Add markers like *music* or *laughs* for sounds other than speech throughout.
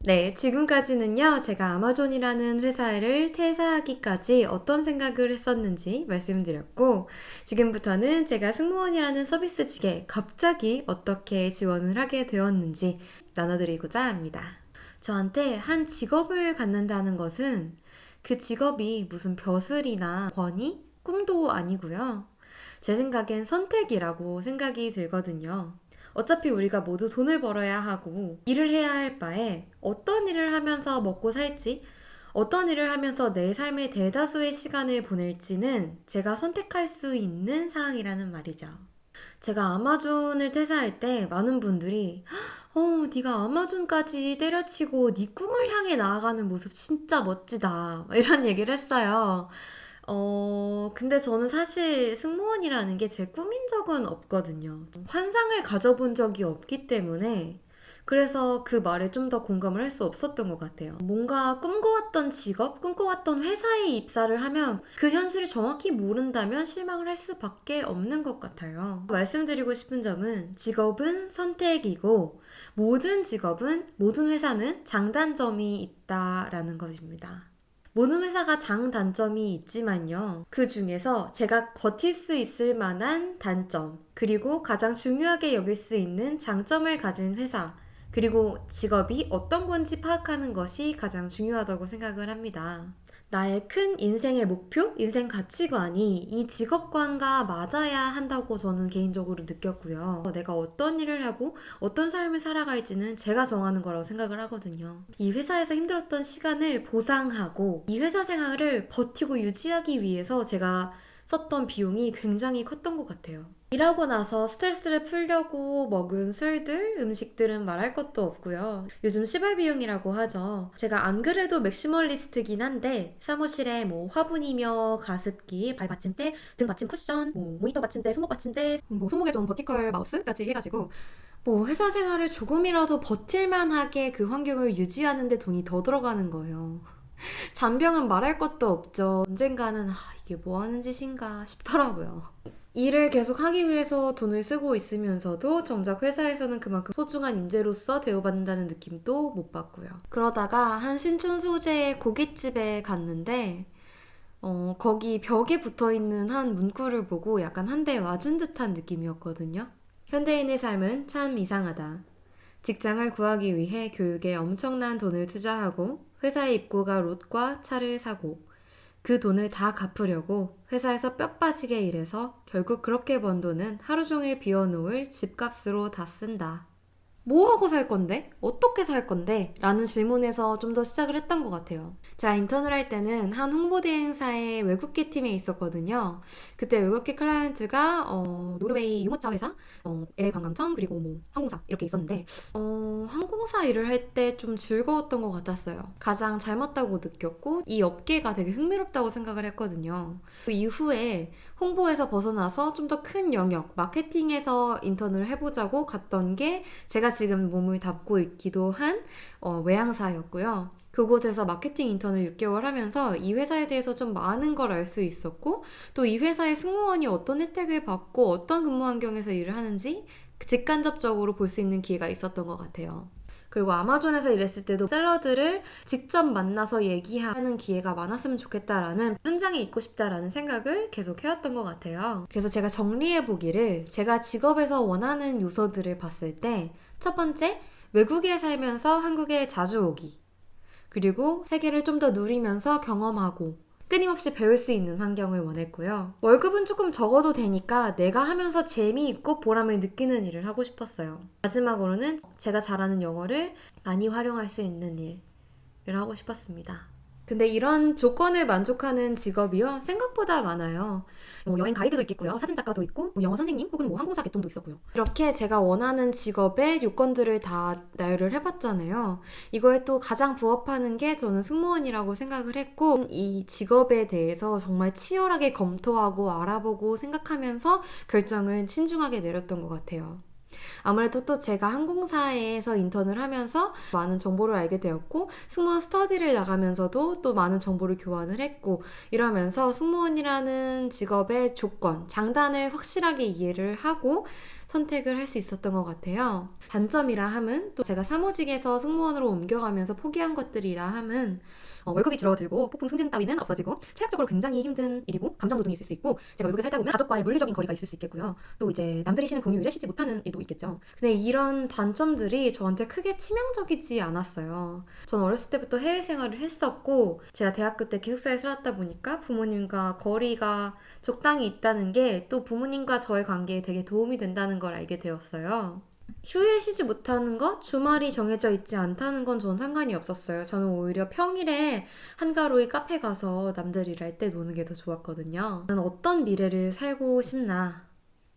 네, 지금까지는요, 제가 아마존이라는 회사를 퇴사하기까지 어떤 생각을 했었는지 말씀드렸고, 지금부터는 제가 승무원이라는 서비스직에 갑자기 어떻게 지원을 하게 되었는지 나눠드리고자 합니다. 저한테 한 직업을 갖는다는 것은 그 직업이 무슨 벼슬이나 권위, 꿈도 아니고요. 제 생각엔 선택이라고 생각이 들거든요. 어차피 우리가 모두 돈을 벌어야 하고 일을 해야 할 바에 어떤 일을 하면서 먹고 살지, 어떤 일을 하면서 내 삶의 대다수의 시간을 보낼지는 제가 선택할 수 있는 사항이라는 말이죠. 제가 아마존을 퇴사할 때 많은 분들이 어, 네가 아마존까지 때려치고 네 꿈을 향해 나아가는 모습 진짜 멋지다. 이런 얘기를 했어요. 어, 근데 저는 사실 승무원이라는 게 제 꿈인 적은 없거든요. 환상을 가져본 적이 없기 때문에 그래서 그 말에 좀 더 공감을 할 수 없었던 것 같아요. 뭔가 꿈꿔왔던 직업, 꿈꿔왔던 회사에 입사를 하면 그 현실을 정확히 모른다면 실망을 할 수밖에 없는 것 같아요. 말씀드리고 싶은 점은 직업은 선택이고 모든 직업은, 모든 회사는 장단점이 있다라는 것입니다. 모든 회사가 장단점이 있지만요. 그 중에서 제가 버틸 수 있을 만한 단점, 그리고 가장 중요하게 여길 수 있는 장점을 가진 회사, 그리고 직업이 어떤 건지 파악하는 것이 가장 중요하다고 생각을 합니다. 나의 큰 인생의 목표, 인생 가치관이 이 직업관과 맞아야 한다고 저는 개인적으로 느꼈고요. 내가 어떤 일을 하고 어떤 삶을 살아갈지는 제가 정하는 거라고 생각을 하거든요. 이 회사에서 힘들었던 시간을 보상하고 이 회사 생활을 버티고 유지하기 위해서 제가 썼던 비용이 굉장히 컸던 것 같아요. 일하고 나서 스트레스를 풀려고 먹은 술들, 음식들은 말할 것도 없고요. 요즘 시발 비용이라고 하죠. 제가 안 그래도 맥시멀리스트긴 한데 사무실에 뭐 화분이며 가습기, 발 받침대, 등 받침 쿠션, 뭐 모니터 받침대, 손목 받침대, 뭐 손목에 좋은 버티컬 마우스까지 해가지고 뭐 회사 생활을 조금이라도 버틸만하게 그 환경을 유지하는데 돈이 더 들어가는 거예요. *laughs* 잔병은 말할 것도 없죠. 언젠가는 아, 이게 뭐 하는 짓인가 싶더라고요. 일을 계속 하기 위해서 돈을 쓰고 있으면서도 정작 회사에서는 그만큼 소중한 인재로서 대우받는다는 느낌도 못 받고요. 그러다가 한 신촌 소재의 고깃집에 갔는데 어, 거기 벽에 붙어 있는 한 문구를 보고 약간 한 대 맞은 듯한 느낌이었거든요. 현대인의 삶은 참 이상하다. 직장을 구하기 위해 교육에 엄청난 돈을 투자하고 회사에 입고가 롯과 차를 사고 그 돈을 다 갚으려고 회사에서 뼈 빠지게 일해서 결국 그렇게 번 돈은 하루 종일 비워놓을 집값으로 다 쓴다. 뭐 하고 살 건데? 어떻게 살 건데? 라는 질문에서 좀 더 시작을 했던 것 같아요. 제가 인턴을 할 때는 한 홍보대 행사의 외국계 팀에 있었거든요. 그때 외국계 클라이언트가 어, 노르웨이 유모차 회사, 어, LA 관광청, 그리고 뭐 항공사 이렇게 있었는데 어, 항공사 일을 할 때 좀 즐거웠던 것 같았어요. 가장 잘 맞다고 느꼈고 이 업계가 되게 흥미롭다고 생각을 했거든요. 그 이후에 홍보에서 벗어나서 좀 더 큰 영역, 마케팅에서 인턴을 해보자고 갔던 게 제가 지금 몸을 담고 있기도 한 어, 외항사였고요. 그곳에서 마케팅 인턴을 6개월 하면서 이 회사에 대해서 좀 많은 걸 알 수 있었고 또 이 회사의 승무원이 어떤 혜택을 받고 어떤 근무 환경에서 일을 하는지 직간접적으로 볼 수 있는 기회가 있었던 것 같아요. 그리고 아마존에서 일했을 때도 셀러들을 직접 만나서 얘기하는 기회가 많았으면 좋겠다라는 현장에 있고 싶다라는 생각을 계속 해왔던 것 같아요. 그래서 제가 정리해 보기를 제가 직업에서 원하는 요소들을 봤을 때 첫 번째, 외국에 살면서 한국에 자주 오기. 그리고 세계를 좀 더 누리면서 경험하고 끊임없이 배울 수 있는 환경을 원했고요. 월급은 조금 적어도 되니까 내가 하면서 재미있고 보람을 느끼는 일을 하고 싶었어요. 마지막으로는 제가 잘하는 영어를 많이 활용할 수 있는 일을 하고 싶었습니다. 근데 이런 조건을 만족하는 직업이요 생각보다 많아요. 뭐 여행 가이드도 있겠고요, 사진 작가도 있고, 뭐 영어 선생님 혹은 뭐 항공사 개통도 있었고요. 이렇게 제가 원하는 직업의 요건들을 다 나열을 해봤잖아요. 이거에 또 가장 부합하는 게 저는 승무원이라고 생각을 했고, 이 직업에 대해서 정말 치열하게 검토하고 알아보고 생각하면서 결정을 신중하게 내렸던 것 같아요. 아무래도 또 제가 항공사에서 인턴을 하면서 많은 정보를 알게 되었고 승무원 스터디를 나가면서도 또 많은 정보를 교환을 했고 이러면서 승무원이라는 직업의 조건, 장단을 확실하게 이해를 하고 선택을 할 수 있었던 것 같아요. 단점이라 함은 또 제가 사무직에서 승무원으로 옮겨가면서 포기한 것들이라 함은 어, 월급이 줄어들고 폭풍 승진 따위는 없어지고 체력적으로 굉장히 힘든 일이고 감정 노동이 있을 수 있고 제가 외국에 살다 보면 가족과의 물리적인 거리가 있을 수 있겠고요. 또 이제 남들이 쉬는 공휴일에 쉬지 못하는 일도 있겠죠. 근데 이런 단점들이 저한테 크게 치명적이지 않았어요. 전 어렸을 때부터 해외 생활을 했었고 제가 대학교 때 기숙사에 살았다 보니까 부모님과 거리가 적당히 있다는 게 또 부모님과 저의 관계에 되게 도움이 된다는 걸 알게 되었어요. 휴일 쉬지 못하는 것, 주말이 정해져 있지 않다는 건 전 상관이 없었어요. 저는 오히려 평일에 한가로이 카페 가서 남들 일할 때 노는 게 더 좋았거든요. 나는 어떤 미래를 살고 싶나?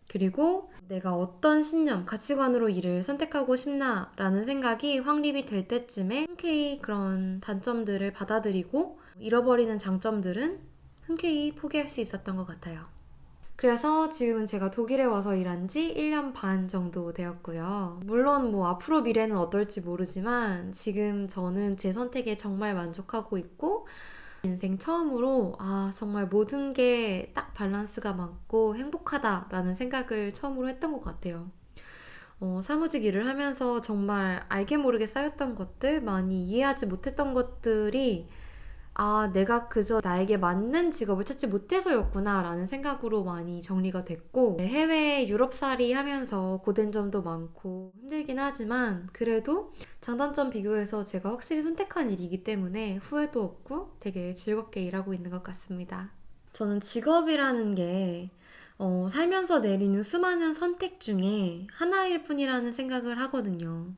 그리고 내가 어떤 신념, 가치관으로 일을 선택하고 싶나라는 생각이 확립이 될 때쯤에 흔쾌히 그런 단점들을 받아들이고 잃어버리는 장점들은 흔쾌히 포기할 수 있었던 것 같아요. 그래서 지금은 제가 독일에 와서 일한 지 1년 반 정도 되었고요. 물론 뭐 앞으로 미래는 어떨지 모르지만 지금 저는 제 선택에 정말 만족하고 있고 인생 처음으로 아 정말 모든 게 딱 밸런스가 맞고 행복하다라는 생각을 처음으로 했던 것 같아요. 어, 사무직 일을 하면서 정말 알게 모르게 쌓였던 것들, 많이 이해하지 못했던 것들이 아, 내가 그저 나에게 맞는 직업을 찾지 못해서였구나 라는 생각으로 많이 정리가 됐고 해외 유럽살이 하면서 고된 점도 많고 힘들긴 하지만 그래도 장단점 비교해서 제가 확실히 선택한 일이기 때문에 후회도 없고 되게 즐겁게 일하고 있는 것 같습니다. 저는 직업이라는 게 어, 살면서 내리는 수많은 선택 중에 하나일 뿐이라는 생각을 하거든요.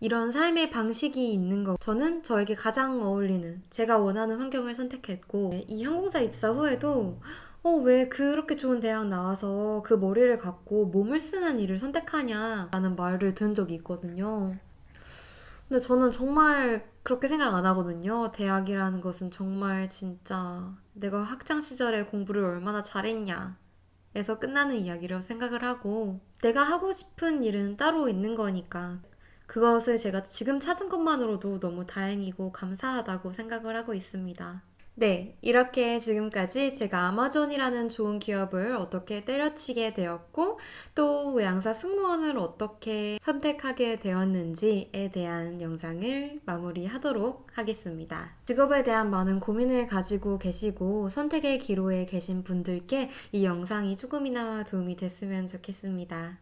이런 삶의 방식이 있는 거. 저는 저에게 가장 어울리는, 제가 원하는 환경을 선택했고, 이 항공사 입사 후에도, 어, 왜 그렇게 좋은 대학 나와서 그 머리를 갖고 몸을 쓰는 일을 선택하냐? 라는 말을 들은 적이 있거든요. 근데 저는 정말 그렇게 생각 안 하거든요. 대학이라는 것은 정말 진짜 내가 학창 시절에 공부를 얼마나 잘했냐. 에서 끝나는 이야기라고 생각을 하고, 내가 하고 싶은 일은 따로 있는 거니까. 그것을 제가 지금 찾은 것만으로도 너무 다행이고 감사하다고 생각을 하고 있습니다. 네, 이렇게 지금까지 제가 아마존이라는 좋은 기업을 어떻게 때려치게 되었고, 또 양사 승무원을 어떻게 선택하게 되었는지에 대한 영상을 마무리하도록 하겠습니다. 직업에 대한 많은 고민을 가지고 계시고 선택의 기로에 계신 분들께 이 영상이 조금이나마 도움이 됐으면 좋겠습니다.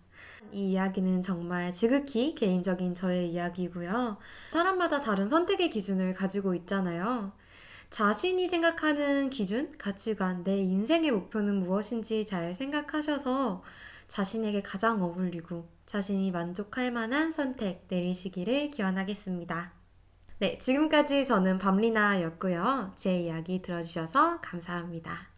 이 이야기는 정말 지극히 개인적인 저의 이야기고요. 사람마다 다른 선택의 기준을 가지고 있잖아요. 자신이 생각하는 기준, 가치관, 내 인생의 목표는 무엇인지 잘 생각하셔서 자신에게 가장 어울리고 자신이 만족할 만한 선택 내리시기를 기원하겠습니다. 네, 지금까지 저는 밤리나였고요. 제 이야기 들어주셔서 감사합니다.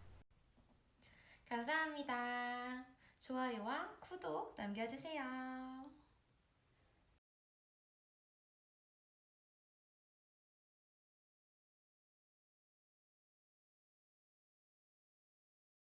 감사합니다. 좋아요와 구독 남겨주세요.